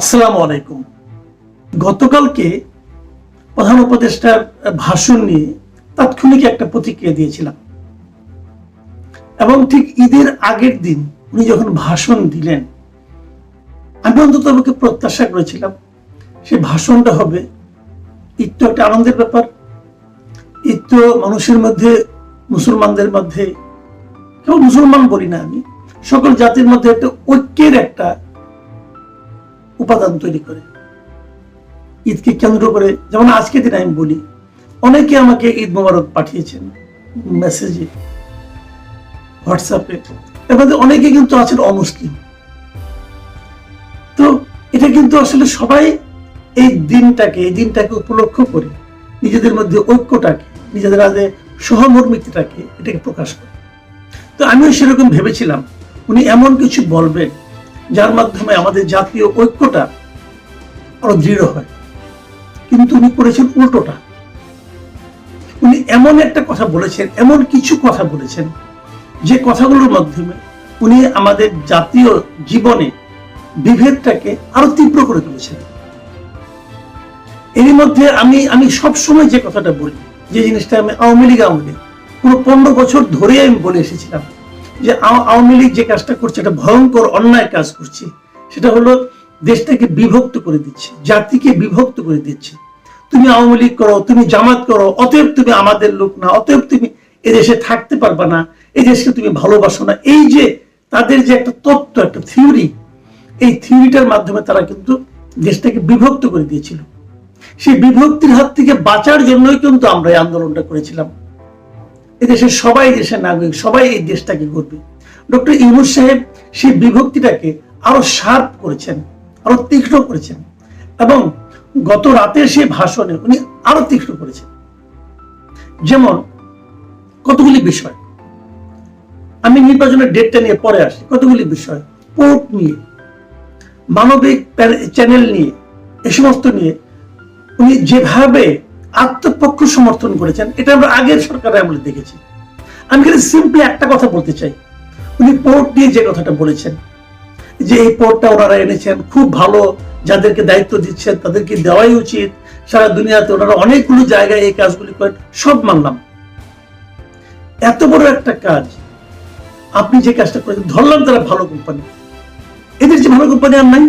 আসসালামু আলাইকুম। গতকালকে প্রধান উপদেষ্টার ভাষণ নিয়ে তাৎক্ষণিক একটা প্রতিক্রিয়া দিয়েছিলাম। এবং ঠিক ঈদের আগের দিন উনি যখন ভাষণ দিলেন, আমি অন্তত আমাকে প্রত্যাশা করেছিলাম সে ভাষণটা হবে। ঈদ তো একটা আনন্দের ব্যাপার। ঈদ তো মানুষের মধ্যে, মুসলমানদের মধ্যে, কেউ মুসলমান বলি না আমি, সকল জাতির মধ্যে একটা ঐক্যের একটা উপাদান তৈরি করে। ঈদকে কেন্দ্র করে, যেমন আজকে দিন আমি বলি, অনেকে আমাকে ঈদ মোবারক পাঠিয়েছেন মেসেজে হোয়াটসঅ্যাপে এর মধ্যে অনেকে কিন্তু আছেন অমুসলিম। তো এটা কিন্তু আসলে সবাই এই দিনটাকে এই দিনটাকে উপলক্ষ করে, নিজেদের মধ্যে ঐক্যটাকে, নিজেদের মধ্যে সহমর্মিতাটাকে এটাকে প্রকাশ করে। তো আমিও সেরকম ভেবেছিলাম, উনি এমন কিছু বলবেন যার মাধ্যমে আমাদের জাতীয় ঐক্যটা আরও দৃঢ় হয়। কিন্তু উনি করেছেন উল্টোটা। উনি এমন একটা কথা বলেছেন, এমন কিছু কথা বলেছেন, যে কথাগুলোর মাধ্যমে উনি আমাদের জাতীয় জীবনে বিভেদটাকে আরও তীব্র করে তুলেছেন। এরই মধ্যে আমি আমি সবসময় যে কথাটা বলি, যে জিনিসটা আমি আওয়ামী লীগ আওয়ামী লীগ, পুরো পনেরো বছর ধরে আমি বলে এসেছিলাম যে আওয়ামী লীগ যে কাজটা করছে, একটা ভয়ঙ্কর অন্যায় কাজ করছে, সেটা হলো দেশটাকে বিভক্ত করে দিচ্ছে, জাতিকে বিভক্ত করে দিচ্ছে। তুমি আওয়ামী লীগ করো, তুমি জামাত করো, অতএব তুমি আমাদের লোক না, অতএব তুমি এদেশে থাকতে পারবে না এই দেশকে তুমি ভালোবাসো না। এই যে তাদের যে একটা তত্ত্ব, একটা থিওরি, এই থিওরিটার মাধ্যমে তারা কিন্তু দেশটাকে বিভক্ত করে দিয়েছিল। সেই বিভক্তির হাত থেকে বাঁচার জন্যই কিন্তু আমরা এই আন্দোলনটা করেছিলাম। এদেশের সবাই দেশের নাগরিক, সবাই এই দেশটাকে করবে ডক্টর ইউনুস সাহেব সেই বিভক্তিটাকে আরও শার্প করেছেন, আরও তীক্ষ্ণ করেছেন এবং গত রাতের সেই ভাষণে উনি আরও তীক্ষ্ণ করেছেন। যেমন কতগুলি বিষয়। আমি নির্বাচনের ডেটটা নিয়ে পরে আসি। কতগুলি বিষয়। পোর্ট নিয়ে, মানবিক চ্যানেল নিয়ে, এ সমস্ত নিয়ে উনি যেভাবে আত্মপক্ষ সমর্থন করেছেন। এটা আমরা আগের সরকারের আমলে দেখেছি। আমি কিন্তু সিম্পলি একটা কথা বলতে চাই। উনি পোর্ট নিয়ে যে কথাটা বলেছেন, যে এই পোর্টটা ওনারা এনেছেন, খুব ভালো, যাদেরকে দায়িত্ব দিচ্ছেন, তাদেরকে দেওয়াই উচিত। সারা দুনিয়াতে ওনারা অনেকগুলো জায়গায় এই কাজগুলি করেন, সব মানলাম। এত বড় একটা কাজ, আপনি যে কাজটা করেছেন, ধরলাম তারা ভালো কোম্পানি এদের যে ভালো কোম্পানি আর নাই,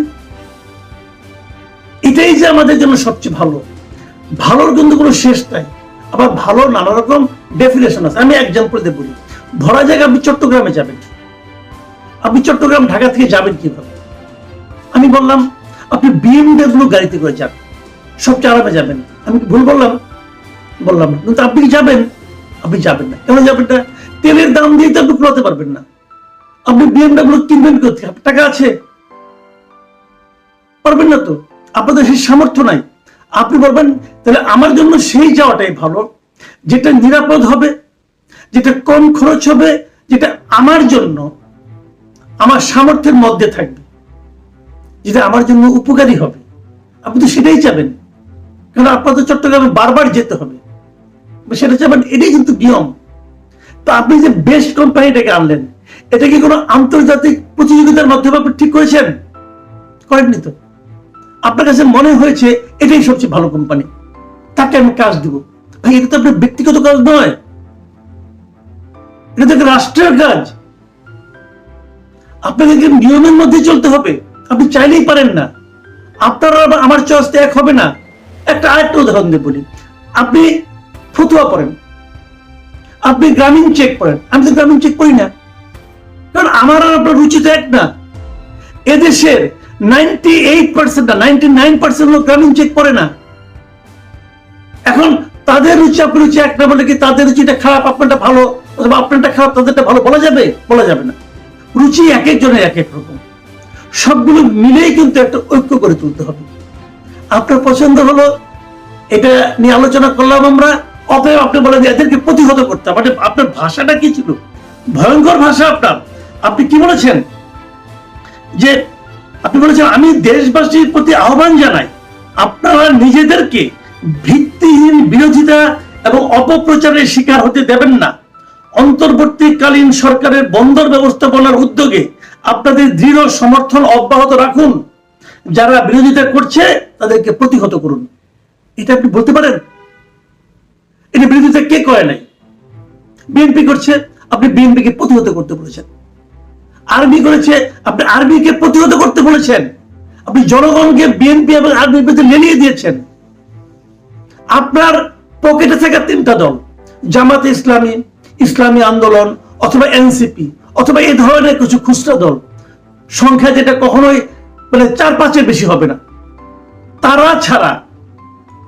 এটাই যে আমাদের জন্য সবচেয়ে ভালো। ভালোর কিন্তু কোনো শেষ নাই। আবার ভালো নানা রকম ডেফিনেশন আছে। আমি এক্সাম্পল দিয়ে বলি। ধরা যাক আপনি চট্টগ্রামে যাবেন। আপনি চট্টগ্রাম, ঢাকা থেকে যাবেন কীভাবে? আমি বললাম, আপনি বিএমডব্লিউ গাড়িতে করে যাবেন সবচেয়ে আরামে যাবেন। আমি ভুল বললাম? বললাম না। কিন্তু আপনি যাবেন? আপনি যাবেন না। কেন যাবেন না? তেলের দাম দিয়ে তো আপনি কুলাতে পারবেন না। আপনি বিএমডব্লিউ কিনবেন কোথায়? আপনার টাকা আছে। পারবেন না তো? আপনাদের সেই সামর্থ্য নাই। আপনি বলবেন, তাহলে আমার জন্য সেই যাওয়াটাই ভালো, যেটা নিরাপদ হবে, যেটা কম খরচ হবে, যেটা আমার জন্য, আমার সামর্থ্যের মধ্যে থাকবে, যেটা আমার জন্য উপকারী হবে। আপনি তো সেটাই চাবেন। কারণ আপনার তো চট্টগ্রামে বারবার যেতে হবে। সেটা চাবেন, এটাই কিন্তু নিয়ম। তো আপনি যে বেস্ট কোম্পানিটাকে আনলেন, এটা কি কোনো আন্তর্জাতিক প্রতিযোগিতার মাধ্যমে আপনি ঠিক করেছেন? করেননি তো? আপনার কাছে মনে হয়েছে এটাই সবচেয়ে ভালো কোম্পানি তাকে আমি কাজ দিব। ভাই, এটা তো আপনার ব্যক্তিগত কাজ নয়। এটা তো একটা রাষ্ট্রের কাজ। আপনাকে নিয়মের মধ্যে চলতে হবে। আপনি চাইলেই পারেন না। আপনার আমার চয়েস তো এক হবে না। একটা আরেকটা উদাহরণ দিয়ে বলি। আপনি ফতুয়া পড়েন। আপনি গ্রামীণ চেক পড়েন। আমি তো গ্রামীণ চেক করি না। কারণ আমার আর আপনার রুচি তো এক না। এদেশের সবগুলো মিলেই কিন্তু একটা ঐক্য করে তুলতে হবে। আপনার পছন্দ হলো, এটা নিয়ে আলোচনা করলাম আমরা, অতএব আপনি বলেন এদেরকে প্রতিহত করতে হবে। মানে আপনার ভাষাটা কি ছিল? ভয়ঙ্কর ভাষা আপনার। আপনি কি বলেছেন? যে আপনি বলেছেন, আমি দেশবাসীর প্রতি আহ্বান জানাই, আপনারা নিজেদেরকে ভিত্তিহীন বিরোধিতা এবং অপপ্রচারের শিকার হতে দেবেন না। অন্তর্বর্তীকালীন সরকারের বন্দর ব্যবস্থাপনার উদ্যোগে আপনাদের দৃঢ় সমর্থন অব্যাহত রাখুন। যারা বিরোধিতা করছে, তাদেরকে প্রতিহত করুন। এটা আপনি বলতে পারেন? এটা বিরোধিতা কে করে নাই? বিএনপি করছে, আপনি বিএনপিকে প্রতিহত করতে বলেছেন। আর্মি করেছে, আপনি আর্মিকে প্রতিহত করতে বলেছেন। আপনি জনগণকে বিএনপি এবং আর্মির বিরুদ্ধে লেলিয়ে দিয়েছেন। আপনার পকেটে থাকা তিনটা দল, জামাত ইসলামী ইসলামী আন্দোলন, অথবা এনসিপি, অথবা এই ধরনের কিছু খুচরা দল। সংখ্যা যেটা কখনোই মানে চার পাঁচের বেশি হবে না। তারা ছাড়া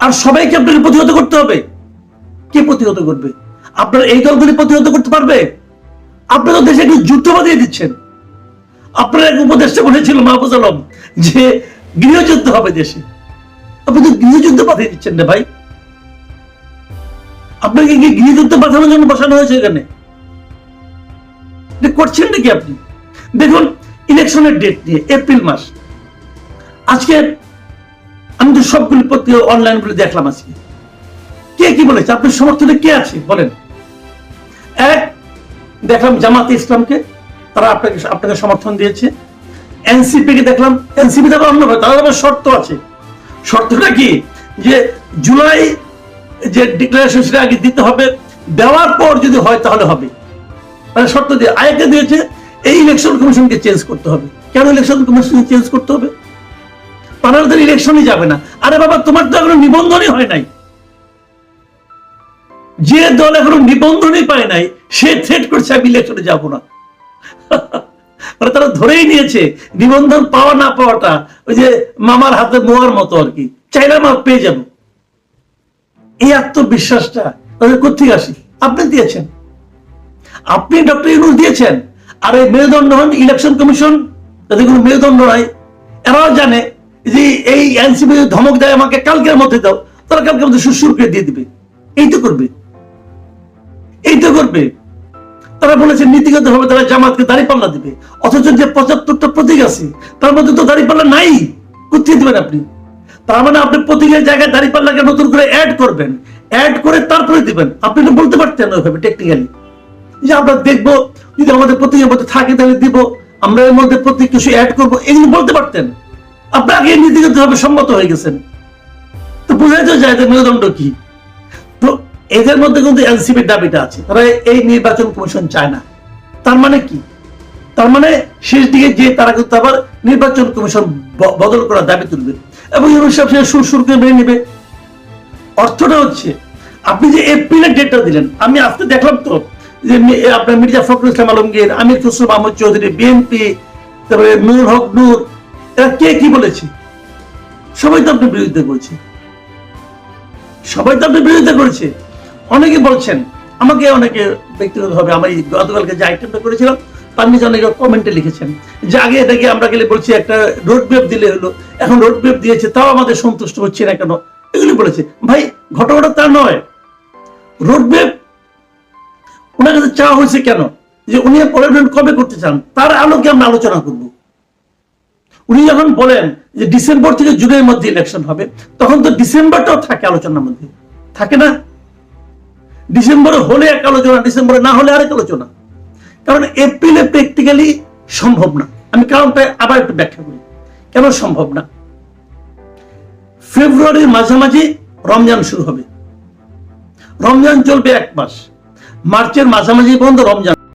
আর সবাইকে আপনাকে প্রতিহত করতে হবে। কে প্রতিহত করবে? আপনার এই দলগুলি প্রতিহত করতে পারবে? আপনি তো দেশে একটু যুদ্ধ বাঁধিয়ে দিচ্ছেন। আপনার এক উপদেষ্টা বলেছিল মাহফুজ আলম যে গৃহযুদ্ধ হবে দেশে। আপনি তো গৃহযুদ্ধ পাঠিয়ে দিচ্ছেন না ভাই। আপনাকে কি গৃহযুদ্ধ পাঠানোর জন্য বসানো হয়েছে এখানে? করছেন নাকি আপনি? দেখুন, ইলেকশনের ডেট নিয়ে এপ্রিল মাস। আজকে আমি তো সবগুলি পত্রিকা অনলাইন বলে দেখলাম আজকে। কে কি বলেছে? আপনার সমর্থনে কে আছে? বলেন। এক দেখলাম জামাতে ইসলামকে। তারা আপনাকে আপনাকে সমর্থন দিয়েছে। এনসিপি কে দেখলাম, এনসিপি তো আবার অন্যভাবে, তাদের আবার শর্ত আছে। শর্তটা কি? যে জুলাই যে ডিক্লারেশন সেটা আগে দিতে হবে, দেওয়ার পর যদি হয় তাহলে হবে। মানে শর্ত দিয়ে আয়কে দিয়েছে, এই ইলেকশন কমিশনকে চেঞ্জ করতে হবে। কেন ইলেকশন কমিশন চেঞ্জ করতে হবে? তাহলে তো ইলেকশনই যাবে না। আরে বাবা, তোমার তো এখনও নিবন্ধনই হয় নাই। যে দল এখনও নিবন্ধনই পায় নাই, সে থ্রেট করছে, আমি ইলেকশনে যাব না। মানে তারা ধরেই নিয়েছে, নিবন্ধন পাওয়া না পাওয়াটা, ওই যে মামার হাতে মোয়ার মতো আর কি। চাইলাম আর পেয়ে যাব। এই আত্মবিশ্বাসটা তাদের কোথেকে আসে? আপনি দিয়েছেন। আপনি ডক্টর ইউনুস দিয়েছেন। আর এই মেরুদণ্ড হন ইলেকশন কমিশন তাদের কোনো মেরুদণ্ড নাই। এরাও জানে যে এই এনসিপি ধমক দেয়, আমাকে কালকের মধ্যে দাও, তারা কালকের মধ্যে সুসুর করে দিয়ে দিবে। এই তো করবে। এই তো করবে। তারা বলেছে নীতিগত ভাবে তারা জামাতকে দাড়ি পাল্লা দিবে। অথচ যে পঁচাত্তরটা প্রতীক আছে, তার মধ্যে তো দাড়ি পাল্লা নাই। কোথায় দিবেন আপনি? তার মানে আপনি প্রতীকের জায়গায় দাড়ি পাল্লাকে নতুন করে অ্যাড করবেন। অ্যাড করে তারপরে দিবেন। আপনি তো বলতে পারতেন ওইভাবে টেকনিক্যালি যে আমরা দেখব, যদি আমাদের প্রতীকের মধ্যে থাকে তাহলে দিব। আমরা এর মধ্যে প্রতীক কিছু অ্যাড করব। এগুলো বলতে পারতেন। আপনি আগে নীতিগত ভাবে সম্মত হয়ে গেছেন। তো বোঝাই তো যায় মেরুদণ্ড কি। এদের মধ্যে কিন্তু এনসিপির দাবিটা আছে। তারা এই নির্বাচন কমিশন চায় না। তার মানে কি? তার মানে শেষ দিকে যে তারা কিন্তু আবার নির্বাচন কমিশন বদল করার দাবি তুলবে। এবং ইউনুস সাহেব সেটা সুর সুর করে মেনে নেবে। অর্থটা হচ্ছে, আপনি যে এপ্রিলের ডেটটা দিলেন, আমি আজকে দেখলাম তো যে আপনার মির্জা ফখরুল ইসলাম আলমগীর, আমির খুসরু মাহমুদ চৌধুরী, বিএনপি, তারপরে নূর হক নূর, এরা কে কি বলেছে? সবাই তো আপনি বিরোধিতা করছে সবাই তো আপনি বিরোধিতা করেছে অনেকে বলছেন, আমাকে অনেকে ব্যক্তিগতভাবে আমি গতকালকে যে আইটেমটা করেছিলাম, তার নিচে অনেকে কমেন্টে লিখেছেন যে আগে এটাকে আমরা গেলে বলছি একটা রোড ম্যাপ দিলে হলো, এখন রোড ম্যাপ দিয়েছে, তাও আমাদের সন্তুষ্ট হচ্ছে না কেন? এগুলি বলেছে, ভাই, ঘটনাটা তা নয়। রোড ম্যাপ ওনার কাছে চাওয়া হয়েছে কেন? যে উনি পার্লামেন্ট কবে করতে চান? তার আলোকে আমরা আলোচনা করব। উনি যখন বলেন যে ডিসেম্বর থেকে জুনের মধ্যে ইলেকশন হবে, তখন তো ডিসেম্বরটাও থাকে আলোচনার মধ্যে। থাকে না? ডিসেম্বরে হলে এক আলোচনা, ডিসেম্বরে না হলে আরেক আলোচনা। কারণ এপ্রিলে প্র্যাকটিক্যালি সম্ভব না। আমি কারণটা আবার একটু ব্যাখ্যা করি। কেন সম্ভব না? ফেব্রুয়ারির মাঝামাঝি রমজান শুরু হবে। রমজান চলবে এক মাস। মার্চের মাঝামাঝি পর্যন্ত রমজান